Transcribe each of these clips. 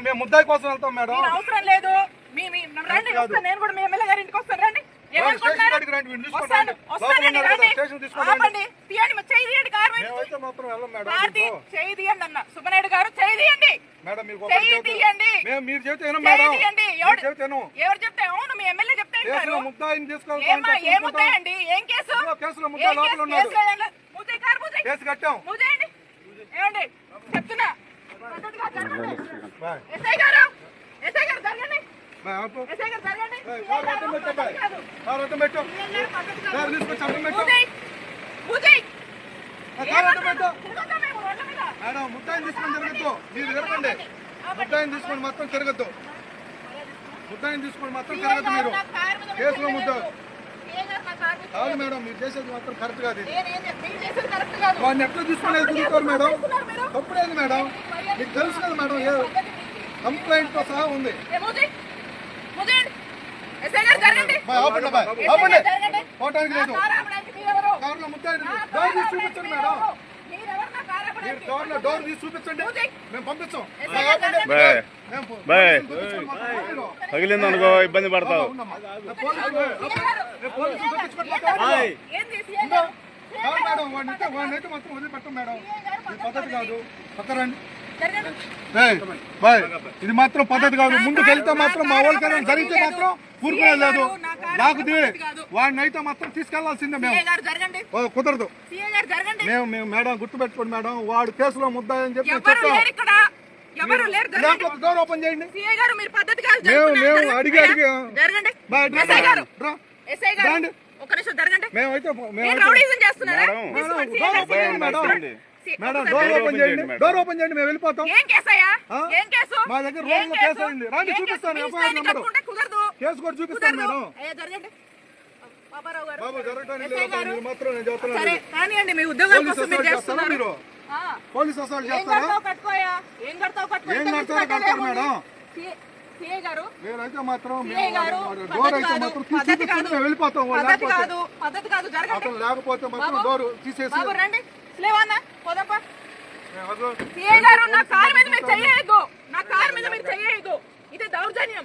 మేము ముద్దాయి కోసం వెళ్తాం మేడం అవసరం లేదు నేను కూడా మీ ఎమ్మెల్యే గారి ఇంటికి వస్తాను రండి సుబ్బనాయుడు గారు చేయి తీయండి మేడం. మీకు చేయి ఒకటి చెబుతా- తీయండి. మేము మీరు చెబితే. ఎవరు చెప్తే అవును మీ ఏముంటాయండి ఏం ఏం కేసు? కేసు? కట్టాం. ఏమండి? చెప్తున్నా. ఎస్ఐ గారు ఎస్ఐ గారు జరగండి? మేడం తీసుకొని తిరగద్దు. మీరు తీసుకొని మొత్తం తిరగద్దు. ముద్దాయిని తీసుకొని తిరగద్దు గారు మీరు. కేసులో ముద్ద కాదు మేడం మీరు చేసేది మాత్రం కరెక్ట్ కాదు కరెక్ట్. వాడిని ఎట్లా తీసుకొని తిరుగుతారు మేడం? తప్పుడేది మేడం? మీకు తెలుసు కదా మేడం ఏ కంప్లైంట్తో సహా ఉంది. పోవటానికి లేదు? కారులో ముద్దాయిని తీసి చూపించండి మేడం. మీరు డోర్ తీసి చూపించండి. మేము పంపించాం తగిలింది అనుకో ఇబ్బంది పడతావు. మేడం వదిలిపెట్టం మేడం. ఇది పద్ధతి కాదు. పక్కరండి బాయ్. ఇది మాత్రం పద్ధతి కాదు. ముందుకు వెళ్తే మాత్రం మా వాళ్ళకి ఏదైనా జరిగితే మాత్రం ఊరుకునే లేదు. లాగుది వాడిని అయితే మాత్రం తీసుకెళ్ళాల్సిందే మేము. కుదరదు. మేము మేము మేడం గుర్తుపెట్టుకోండి మేడం. వాడు కేసులో ముద్దాయని చెప్పి చెప్తాం. డోర్ ఓపెన్ చేయండి మీరు పద్ధతి కాదు మేము- అడిగి జరగండి. అడిగి- జరగండి ఎస్ఐ గారు. ఎస్ఐ గారు రండి. ఒక నిమిషం జరగండి మేమైతే రౌడీజం చేస్తున్నారా మేడం. డోర్ ఓపెన్ చేయండి డోర్. ఓపెన్ చేయండి చేయండి మేడం. డోర్ ఓపెన్ చేయండి మేము వెళ్ళిపోతాం ఏం కేసయ్యా ఆ? ఏం కేసు మా దగ్గర ఏం రోజులో కేసు అయింది. రండి, చూపిస్తాను, స్థాయిని నెంబరు. కుదరదు కేసు కూడా చూపిస్తాను మేడం అయ్యా జరగండి బాబారావు గారు బాబు జరగటానికి లేదు మాత్రం నేను చెప్తున్నాను సరే కానివ్వండి మీ ఉద్యోగాల కోసం మీరు చేస్తున్నారు. పోలీస్ ఏం చేస్తారా ఏం కడతావు కడతారో. మేడం. మాత్రం డోర్ అయితే వెళ్ళిపోతాం అతను లేకపోతే. డోర్ తీసేసి నా కారు మీద మీరు నా కారు మీద మీరు ఇది దౌర్జన్యం.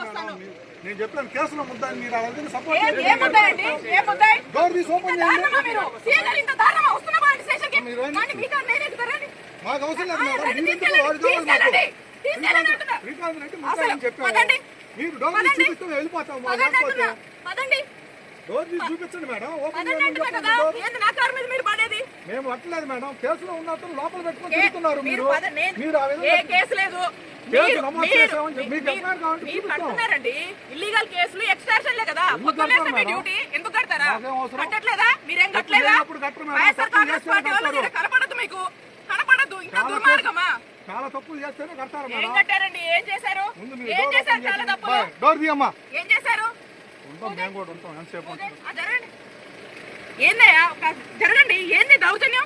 వస్తాను. నేను చెప్పాను కేసులో మీరు సపోర్ట్ ఏం ఏం ముద్దాయండి ఏం ముద్దాయి? డోర్ తీసి ఇంత ఓపెన్ దారుణమా చేయండి మీరు ఇంత దారుణమా. కానీ మీతో నేను మాకు అవసరం లేదు మేడం. మీరు ఎందుకు మాకు. తీసుకెళ్ళండి, అంటున్నా. శ్రీకాంత్ రెడ్డి చెప్పారు. పదండి. మీరు డోర్ తీసి. చూపిస్తే వెళ్ళిపోతాం మా లేకపోతే పదండి. డోర్ తీసి చూపించండి మేడం. ఓపెన్ పదండి చేయండి. అంటున్నా చెప్పండి కదా. డోర్. ఏంది? నా కారు మీద మీరు పడేది? మేము అట్లేదు మేడం. కేసులో ఉన్న అతను లోపల పెట్టుకొని తిరుగుతున్నారు మీరు మీరు. ఆ ఏ విధంగా కేసు లేదు. కడుతున్నారండి. ఇల్లీగల్ కేసులు కదా. మీ? డ్యూటీ. ఎందుకు కడతారా? మాకేం అవసరం? కట్టట్లేదా? మీరేం తప్పు కట్టలేదా? లేనప్పుడు కట్టరు మేడం. వైఎస్ఆర్ తప్పు కాంగ్రెస్ చేస్తేనే పార్టీ వాళ్ళు కడతారు. మీరు కనపడదు మీకు. కనపడదు ఇంకా చాలా దుర్మార్గమా? చాలా తప్పులు చేస్తేనే కడతారు ఏం మేడం. కట్టారండి? ఏం చేశారు? ఏం చేశారు ఓపెన్ చాలా చేయండి. తప్పులు. బాయ్, డోర్ తీయమ్మా. ఏం చేశారు? ఉంటాం మేము కూడా ఉంటాం. ఎంతసేపు ఉంటాం ఆ, జరగండి. ఏందయ్యా? జరగండి. ఏంది దౌర్జన్యం?